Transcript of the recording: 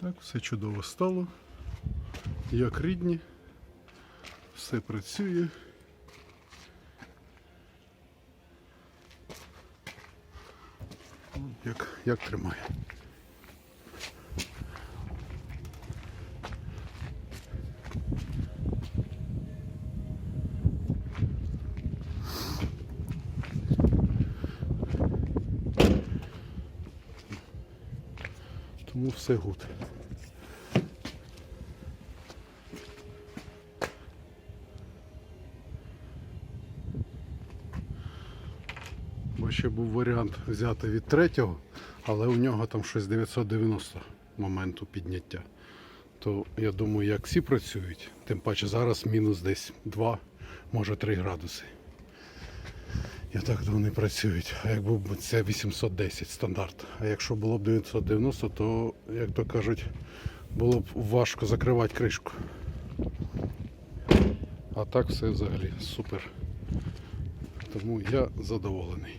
Так, все чудово стало. Як рідні. Все працює. Як, як тримає. Тому все гуд. Бо ще був варіант взяти від третього, але у нього там щось 990 моменту підняття. То я думаю, як всі працюють, тим паче зараз мінус десь 2, може 3 градуси. Я так думаю, вони працюють. А як був би це 810 стандарт. А якщо було б 990, то, як то кажуть, було б важко закривати кришку. А так все взагалі супер. Тому я задоволений.